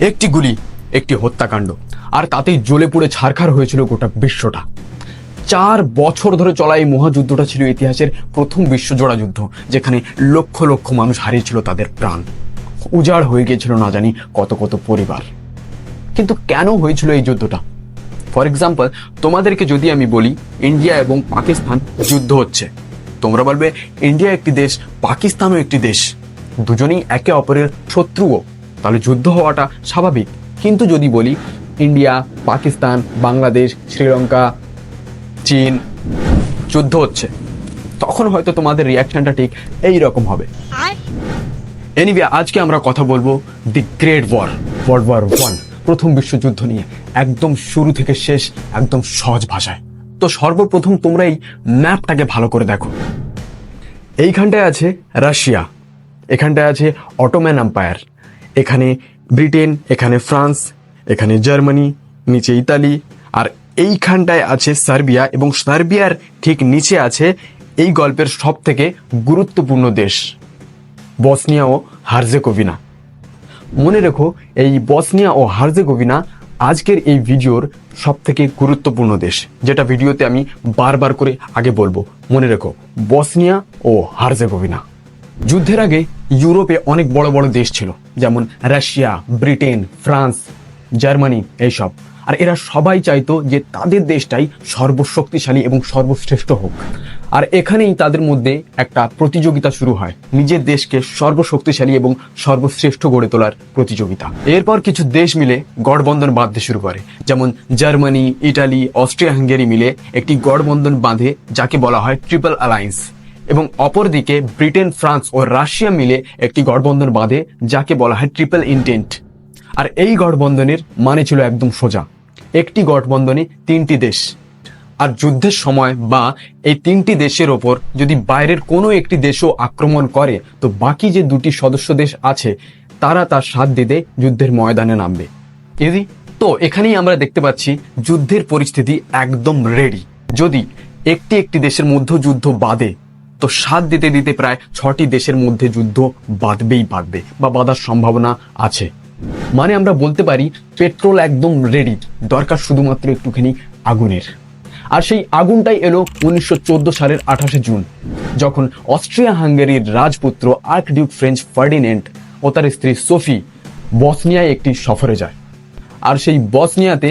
একটি গুলি, একটি হত্যাকাণ্ড। আর তাতেই জ্বলে পুড়ে ছারখার হয়েছিল গোটা বিশ্বটা। চার বছর ধরে চলা এই মহাযুদ্ধটা ছিল ইতিহাসের প্রথম বিশ্বজোড়া যুদ্ধ, যেখানে লক্ষ লক্ষ মানুষ হারিয়েছিল তাদের প্রাণ। উজাড় হয়ে গিয়েছিল না জানি কত কত পরিবার। কিন্তু কেন হয়েছিল এই যুদ্ধটা? ফর এক্সাম্পল তোমাদেরকে যদি আমি বলি, ইন্ডিয়া এবং পাকিস্তান যুদ্ধ হচ্ছে। তোমরা বলবে, ইন্ডিয়া একটি দেশ, পাকিস্তানও একটি দেশ। দুজনেই একে অপরের শত্রুও। তাহলে যুদ্ধ হওয়াটা স্বাভাবিক। কিন্তু যদি বলি ইন্ডিয়া পাকিস্তান বাংলাদেশ শ্রীলঙ্কা চীন যুদ্ধ হচ্ছে তখন হয়তো তোমাদের রিয়াকশনটা ঠিক এই রকম হবে এনিওয়ে আজকে আমরা কথা বলব the great war world war one প্রথম বিশ্বযুদ্ধ নিয়ে একদম শুরু থেকে শেষ একদম সহজ ভাষায়। তো সর্বপ্রথম তোমরা এই ম্যাপটাকে ভালো করে দেখো। এইখানটায় আছে রাশিয়া এখানটায় আছে অটোম্যান এম্পায়ার এখানে ব্রিটেন, এখানে ফ্রান্স, এখানে জার্মানি, নিচে ইতালি, আর এইখানটায় আছে সার্বিয়া এবং সার্বিয়ার ঠিক নিচে আছে এই গল্পের সব থেকে গুরুত্বপূর্ণ দেশ, বসনিয়া ও হার্জেকোভিনা মনে রেখো, এই বসনিয়া ও হার্জেগোভিনা আজকের এই ভিডিওর সব থেকে গুরুত্বপূর্ণ দেশ, যেটা ভিডিওতে আমি বারবার করে আগে বলব। মনে রেখো, বসনিয়া ও হার্জেগোভিনা। যুদ্ধের আগে ইউরোপে অনেক বড় বড় দেশ ছিল। যেমন রাশিয়া, ব্রিটেন, ফ্রান্স, জার্মানি এইসব। আর এরা সবাই চাইতো যে তাদের দেশটাই সর্বশক্তিশালী এবং সর্বশ্রেষ্ঠ হোক। আর এখানেই তাদের মধ্যে একটা প্রতিযোগিতা শুরু হয়, নিজের দেশকে সর্বশক্তিশালী এবং সর্বশ্রেষ্ঠ গড়ে তোলার প্রতিযোগিতা। এরপর কিছু দেশ মিলে গড়বন্ধন বাঁধতে শুরু করে, যেমন জার্মানি, ইটালি অস্ট্রিয়া হাঙ্গেরি মিলে একটি গড়বন্ধন বাঁধে, যাকে বলা হয় ট্রিপল অ্যালায়েন্স। এবং অপরদিকে ব্রিটেন, ফ্রান্স ও রাশিয়া মিলে একটি গঠবন্ধন বাঁধে, যাকে বলা হয় ট্রিপল ইন্টেন্ট। আর এই গঠবন্ধনের মানে ছিল একদম সোজা। একটি গঠবন্ধনে তিনটি দেশ। আর যুদ্ধের সময় বা এই তিনটি দেশের ওপর যদি বাইরের কোনো একটি দেশও আক্রমণ করে, তো বাকি যে দুটি সদস্য দেশ আছে, তারা তার সাথ দিতে যুদ্ধের ময়দানে নামবে। ইজি? তো এখানেই আমরা দেখতে পাচ্ছি যুদ্ধের পরিস্থিতি একদম রেডি যদি একটি একটি দেশের মধ্যে যুদ্ধ বাদে তো সাথ দিতে দিতে প্রায় ছটি দেশের মধ্যে যুদ্ধ বাঁধবেই বাঁধবে বা বাঁধার সম্ভাবনা আছে। মানে আমরা বলতে পারি, পেট্রোল একদম রেডি দরকার শুধুমাত্র একটুখানি আগুনের। আর সেই আগুনটাই এলো উনিশশো চোদ্দ সালের আঠাশে জুন, যখন অস্ট্রিয়া হাঙ্গেরির রাজপুত্র আর্কডিউক ফ্রেঞ্চ ফার্ডিনেন্ট ও তার স্ত্রী সোফি বসনিয়ায় একটি সফরে যায়। আর সেই বসনিয়াতে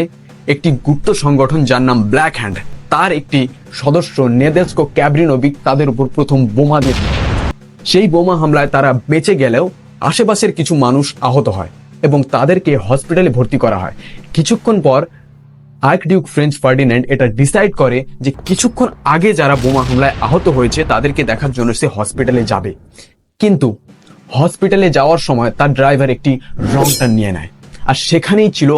একটি গুপ্ত সংগঠন যার নাম ব্ল্যাক হ্যান্ড তার একটি সদস্য নেদেস্কো ক্যাব্রিনোভিক তাদের উপর প্রথম বোমা দিয়ে সেই বোমা হামলায় তারা বেঁচে গেলেও আশেপাশের কিছু মানুষ আহত হয় এবং তাদেরকে হসপিটালে ভর্তি করা হয়। কিছুক্ষণ পর আর্কডিউক ফ্রেঞ্চ ফার্ডিন্যান্ড এটা ডিসাইড করে যে কিছুক্ষণ আগে যারা বোমা হামলায় আহত হয়েছে, তাদেরকে দেখার জন্য সে হসপিটালে যাবে। কিন্তু হসপিটালে যাওয়ার সময় তার ড্রাইভার একটি রং টার্ন নিয়ে নেয়। আর সেখানেই ছিল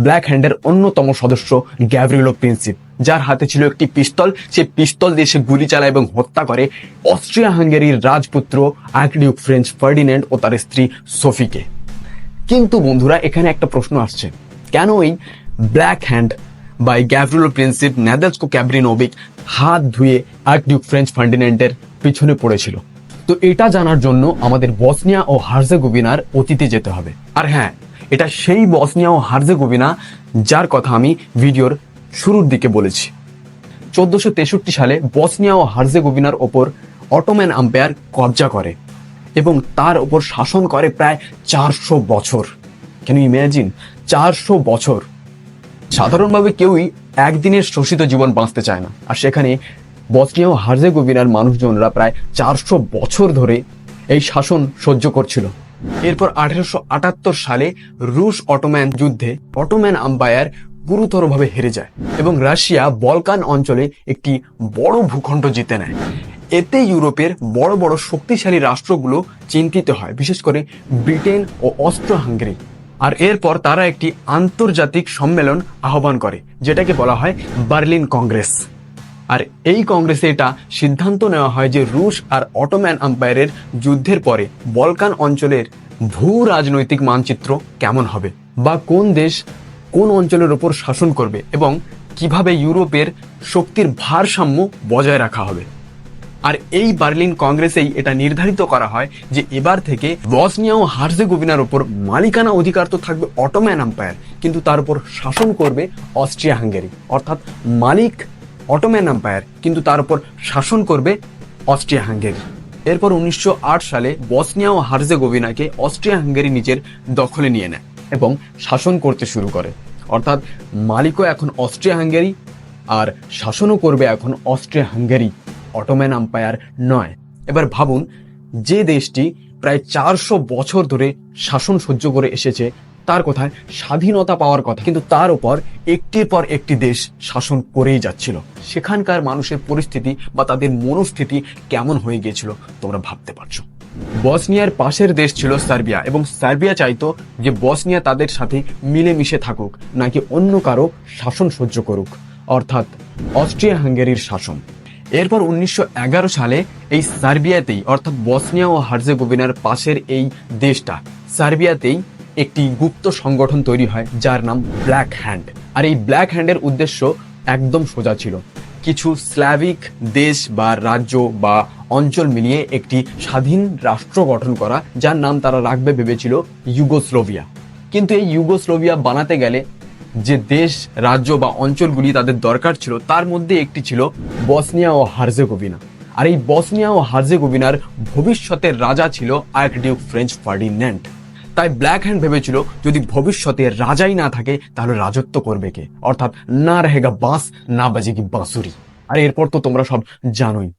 ব্ল্যাক হ্যান্ডের অন্যতম সদস্য গ্যাভরিলো প্রিন্সিপ। যার হাতে ছিল একটি পিস্তল, সে পিস্তল দিয়ে সে গুলি চালায় এবং হত্যা করে। অস্ট্রিয়া হাঙ্গেরির রাজপুত্র আর্কডিউক ফ্রেঞ্চ ফার্ডিন্যান্ড ও তার স্ত্রী সোফিকে। কিন্তু বন্ধুরা, এখানে একটা প্রশ্ন আসছে। কেন এই Black Hand by Gavrilo Princip Nedeljko Cabrinovic হাত ধুয়ে আর্কডিউক ফ্রেঞ্চ ফার্ডিনেন্টের পিছনে পড়েছিল? তো এটা জানার জন্য আমাদের বসনিয়া ও হার্জেগোভিনার অতীতে যেতে হবে। আর হ্যাঁ এটা সেই বসনিয়া ও হার্জেগোভিনা যার কথা আমি ভিডিওর শুরুর দিকে বলেছি। চোদ্দশো তেষট্টি সালে বসনিয়া ও হার্জেগোভিনার ওপর অটোম্যান আম্পায়ার কবজা করে এবং তার ওপর শাসন করে প্রায় চারশো বছর। কেন ইম্যাজিন চারশো বছর। সাধারণভাবে কেউই একদিনের শোষিত জীবন বাঁচতে চায় না। আর সেখানে বসনিয়া ও হার্জেগোভিনার মানুষজনরা প্রায় চারশো বছর ধরে এই শাসন সহ্য করছিল। এরপর আঠেরোশো আটাত্তর সালে রুশ অটোম্যান যুদ্ধে অটোম্যান আম্পায়ার গুরুতরভাবে হেরে যায় এবং রাশিয়া বলকান অঞ্চলে একটি বড় ভূখণ্ড জিতে নেয়। এতে ইউরোপের বড় বড় শক্তিশালী রাষ্ট্রগুলো চিন্তিত হয়, বিশেষ করে ব্রিটেন ও অস্ট্রো হাঙ্গেরি আর এরপর তারা একটি আন্তর্জাতিক সম্মেলন আহ্বান করে, যেটাকে বলা হয় বার্লিন কংগ্রেস। আর এই কংগ্রেসে এটা সিদ্ধান্ত নেওয়া হয় যে রুশ আর অটোম্যান আম্পায়ারের যুদ্ধের পরে বলকান অঞ্চলের ভূ রাজনৈতিক মানচিত্র কেমন হবে, বা কোন দেশ কোন অঞ্চলের ওপর শাসন করবে এবং কীভাবে ইউরোপের শক্তির ভারসাম্য বজায় রাখা হবে। আর এই বার্লিন কংগ্রেসেই এটা নির্ধারিত করা হয় যে এবার থেকে বসনিয়া ও হার্জে হার্জেগোভিনার উপর মালিকানা অধিকার তো থাকবে অটোম্যান আম্পায়ার, কিন্তু তার উপর শাসন করবে অস্ট্রিয়া হাঙ্গেরি, অর্থাৎ মালিক অটোম্যান আম্পায়ার, কিন্তু তার উপর শাসন করবে অস্ট্রিয়া হাঙ্গেরি। এরপর উনিশশো আট সালে বসনিয়া ও হার্জেগোভিনাকে অস্ট্রিয়া হাঙ্গেরি নিজের দখলে নিয়ে নেয় এবং শাসন করতে শুরু করে। অর্থাৎ মালিকও এখন অস্ট্রিয়া হাঙ্গেরি আর শাসনও করবে এখন অস্ট্রিয়া হাঙ্গেরি, অটোম্যান আম্পায়ার নয়। এবার ভাবুন, যে দেশটি প্রায় চারশো বছর ধরে শাসন সহ্য করে এসেছে, তার কথায় স্বাধীনতা পাওয়ার কথা। কিন্তু তার উপর একটির পর একটি দেশ শাসন করেই যাচ্ছিল। সেখানকার মানুষের পরিস্থিতি বা তাদের মনস্থিতি কেমন হয়ে গিয়েছিল, তোমরা ভাবতে পারছ। বসনিয়ার পাশের দেশ ছিল সার্বিয়া এবং সার্বিয়া চাইতো যে বসনিয়া তাদের সাথে মিলেমিশে থাকুক, নাকি অন্য কারও শাসন সহ্য করুক, অর্থাৎ অস্ট্রিয়া হাঙ্গেরির শাসন। এরপর উনিশশো এগারো সালে এই সার্বিয়াতেই, অর্থাৎ বসনিয়া ও হার্জেগোভিনার পাশের এই দেশটা, সার্বিয়াতেই একটি গুপ্ত সংগঠন তৈরি হয়, যার নাম ব্ল্যাক হ্যান্ড। আর এই ব্ল্যাক হ্যান্ডের উদ্দেশ্য একদম সোজা ছিল। কিছু স্ল্যাভিক দেশ বা রাজ্য বা অঞ্চল মিলিয়ে একটি স্বাধীন রাষ্ট্র গঠন করা, যার নাম তারা রাখবে ভেবেছিল ইউগোস্লোভিয়া। কিন্তু এই ইউগোস্লোভিয়া বানাতে গেলে যে দেশ, রাজ্য বা অঞ্চলগুলি তাদের দরকার ছিল, তার মধ্যে একটি ছিল বসনিয়া ও হার্জেগোভিনা। আর এই বসনিয়া ও হার্জেগোভিনার ভবিষ্যতের রাজা ছিল আর্কডিউক ফ্রেঞ্চ ফার্ডিন্যান্ড। তাই ব্ল্যাক হ্যান্ড ভেবেছিল, যদি ভবিষ্যতে রাজাই না থাকে, তাহলে রাজত্ব করবে কে? অর্থাৎ না রহেগা বাঁশ, না বাজেগি বাঁশুরি। আর এরপর তো তোমরা সব জানোই।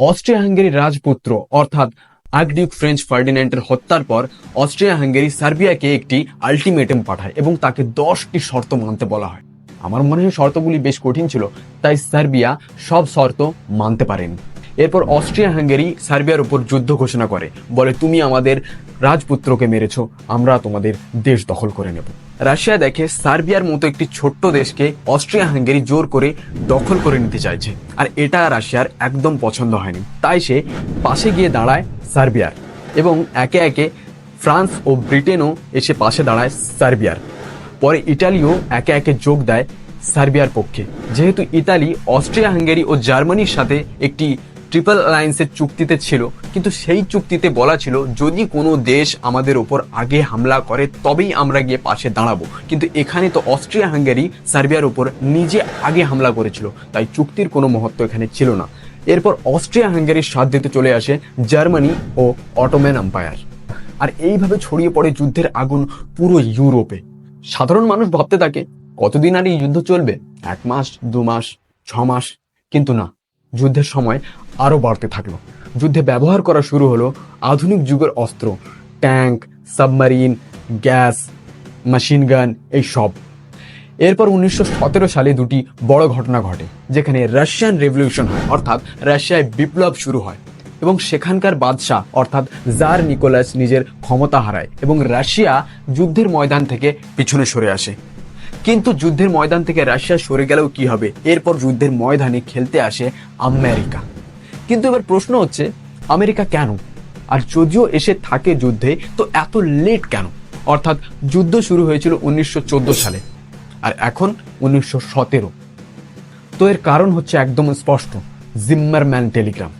অস্ট্রিয়া হাঙ্গেরির রাজপুত্র, অর্থাৎ আগডিউক ফ্রেঞ্চ ফার্ডিনেন্টের হত্যার পর অস্ট্রিয়া হাঙ্গেরি সার্বিয়াকে একটি আলটিমেটাম পাঠায় এবং তাকে দশটি শর্ত মানতে বলা হয়। আমার মনে হয় শর্তগুলি বেশ কঠিন ছিল, তাই সার্বিয়া সব শর্ত মানতে পারেনি। এরপর অস্ট্রিয়া হাঙ্গেরি সার্বিয়ার উপর যুদ্ধ ঘোষণা করে, বলে, তুমি আমাদের রাজপুত্রকে মেরেছ, আমরা তোমাদের দেশ দখল করে নেব। রাশিয়া দেখে সার্বিয়ার মতো একটি ছোট্ট দেশকে অস্ট্রিয়া হাঙ্গেরি জোর করে দখল করে নিতে চাইছে, আর এটা রাশিয়ার একদম পছন্দ হয়নি। তাই সে পাশে গিয়ে দাঁড়ায় সার্বিয়ার এবং একে একে ফ্রান্স ও ব্রিটেনও এসে পাশে দাঁড়ায় সার্বিয়ার। পরে ইটালিও একে একে যোগ দেয় সার্বিয়ার পক্ষে। যেহেতু ইতালি, অস্ট্রিয়া হাঙ্গেরি ও জার্মানির সাথে একটি ট্রিপল অ্যালায়েন্সের চুক্তিতে ছিল, কিন্তু সেই চুক্তিতে বলা ছিল, যদি কোনো দেশ আমাদের ওপর আগে হামলা করে, তবেই আমরা গিয়ে পাশে দাঁড়াবো। কিন্তু এখানে তো অস্ট্রিয়া হাঙ্গেরি সার্বিয়ার ওপর নিজে আগে হামলা করেছিল, তাই চুক্তির কোনো মহত্ব এখানে ছিল না। এরপর অস্ট্রিয়া হাঙ্গেরির সাথ দিতে চলে আসে জার্মানি ও অটোম্যান আম্পায়ার। আর এইভাবে ছড়িয়ে পড়ে যুদ্ধের আগুন পুরো ইউরোপে। সাধারণ মানুষ ভাবতে থাকে, কতদিন আর এই যুদ্ধ চলবে? এক মাস, দু মাস, ছ মাস? কিন্তু না, যুদ্ধের সময় আরও বাড়তে থাকল। যুদ্ধে ব্যবহার করা শুরু হলো আধুনিক যুগের অস্ত্র, tank, submarine, gas, machine gun, এই সব। এরপর উনিশশো সতেরো সালে দুটি বড় ঘটনা ঘটে, যেখানে রাশিয়ান রেভলিউশন হয়, অর্থাৎ রাশিয়ায় বিপ্লব শুরু হয় এবং সেখানকার বাদশাহ, অর্থাৎ জার নিকোলাস নিজের ক্ষমতা হারায় এবং রাশিয়া যুদ্ধের ময়দান থেকে পিছনে সরে আসে। কিন্তু যুদ্ধের ময়দান থেকে রাশিয়া সরে গেলেও কি হবে? এরপর যুদ্ধের ময়দানে খেলতে আসে আমেরিকা। কিন্তু এবার প্রশ্ন হচ্ছে, আমেরিকা কেন? আর যদিও এসে থাকে যুদ্ধে, তো এত লেট কেন? অর্থাৎ যুদ্ধ শুরু হয়েছিল উনিশশো সালে, আর এখন উনিশশো সতেরো। তো এর কারণ হচ্ছে একদম স্পষ্ট জিম্মারম্যান টেলিগ্রাম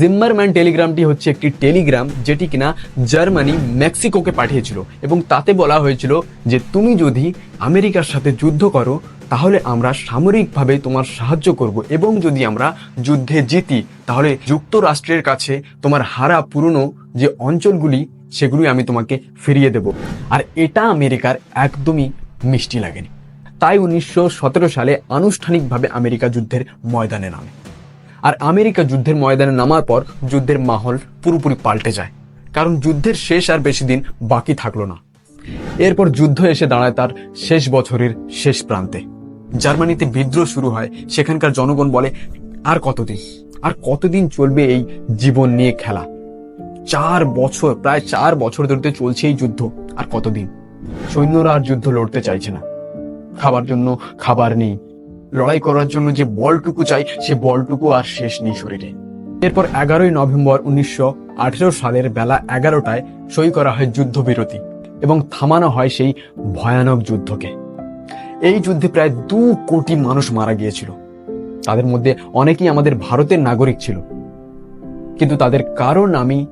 জিম্মারম্যান টেলিগ্রামটি হচ্ছে একটি টেলিগ্রাম যেটি কিনা জার্মানি মেক্সিকোকে পাঠিয়েছিল, এবং তাতে বলা হয়েছিল যে, তুমি যদি আমেরিকার সাথে যুদ্ধ করো তাহলে আমরা সামরিকভাবে তোমার সাহায্য করব এবং যদি আমরা যুদ্ধে জিতি, তাহলে যুক্তরাষ্ট্রের কাছে তোমার হারা পুরনো যে অঞ্চলগুলি সেগুলি আমি তোমাকে ফিরিয়ে দেব। আর এটা আমেরিকার একদমই মিষ্টি লাগেনি। তাই উনিশশো সতেরো সালে আনুষ্ঠানিকভাবে আমেরিকা যুদ্ধের ময়দানে নামে। আর আমেরিকা যুদ্ধের ময়দানে নামার পর যুদ্ধের মাহল পুরোপুরি পাল্টে যায়। কারণ যুদ্ধের শেষ আর বেশি দিন বাকি থাকল না। এরপর যুদ্ধ এসে দাঁড়ায় তার শেষ বছরের শেষ প্রান্তে। জার্মানিতে বিদ্রোহ শুরু হয়, সেখানকার জনগণ বলে, আর কতদিন? আর কতদিন চলবে এই জীবন নিয়ে খেলা? চার বছর, প্রায় চার বছর ধরে চলছে এই যুদ্ধ, আর কতদিন? সৈন্যরা আর যুদ্ধ লড়তে চাইছে না। খাবার জন্য খাবার নেই। লড়াই করার জন্য যে বলটুকু চাই, সে বলটুকু আর শেষ নেই শরীরে। এরপর এগারোই নভেম্বর উনিশশো আঠেরো সালের বেলা এগারোটায় সই করা হয় যুদ্ধবিরতি এবং থামানো হয় সেই ভয়ানক যুদ্ধকে। এই যুদ্ধে প্রায় দু কোটি মানুষ মারা গিয়েছিল। তাদের মধ্যে অনেকেই আমাদের ভারতের নাগরিক ছিল। কিন্তু তাদের কারণ আমি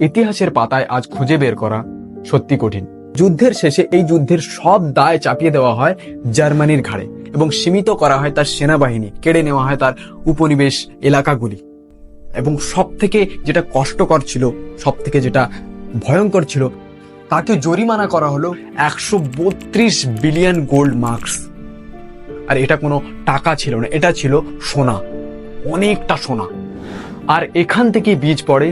ইতিহাসের পাতায় আজ খুঁজে বের করা সত্যি কঠিন। যুদ্ধের শেষে এই যুদ্ধের সব দায় চাপিয়ে দেওয়া হয় জার্মানির ঘাড়ে এবং সীমিত করা হয় তার সেনাবাহিনী, কেড়ে নেওয়া হয় তার উপনিবেশ এলাকাগুলি। এবং সব থেকে যেটা কষ্টকর ছিল সব থেকে যেটা ভয়ঙ্কর ছিল তাকে জরিমানা করা হলো একশো বত্রিশ বিলিয়ন গোল্ড মার্কস। আর এটা কোনো টাকা ছিল না, এটা ছিল সোনা, অনেকটা সোনা। আর এখান থেকে বীজ পড়ে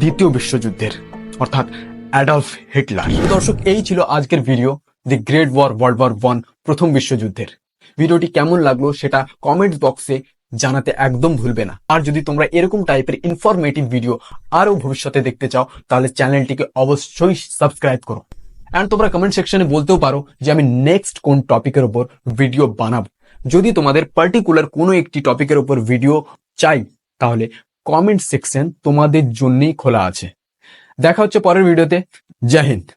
দ্বিতীয় বিশ্বযুদ্ধের, অর্থাৎ অ্যাডলফ হিটলার। দর্শক, এই ছিল আজকের video the great war world war one প্রথম বিশ্বযুদ্ধের। ভিডিওটি কেমন লাগল সেটা কমেন্ট বক্সে জানাতে একদম ভুলবে না। আর যদি তোমরা এরকম টাইপের ইনফরমেটিভ ভিডিও আরও ভবিষ্যতে দেখতে চাও, তাহলে চ্যানেলটিকে অবশ্যই সাবস্ক্রাইব করো। অ্যান্ড তোমরা কমেন্ট সেকশনে বলতেও পারো যে আমি নেক্সট কোন টপিকের উপর ভিডিও বানাবো। যদি তোমাদের পার্টিকুলার কোনো একটি টপিকের উপর ভিডিও চাই, তাহলে কমেন্ট সেকশন তোমাদের জন্যই খোলা আছে। দেখা হচ্ছে পরের ভিডিওতে জয় হিন্দ।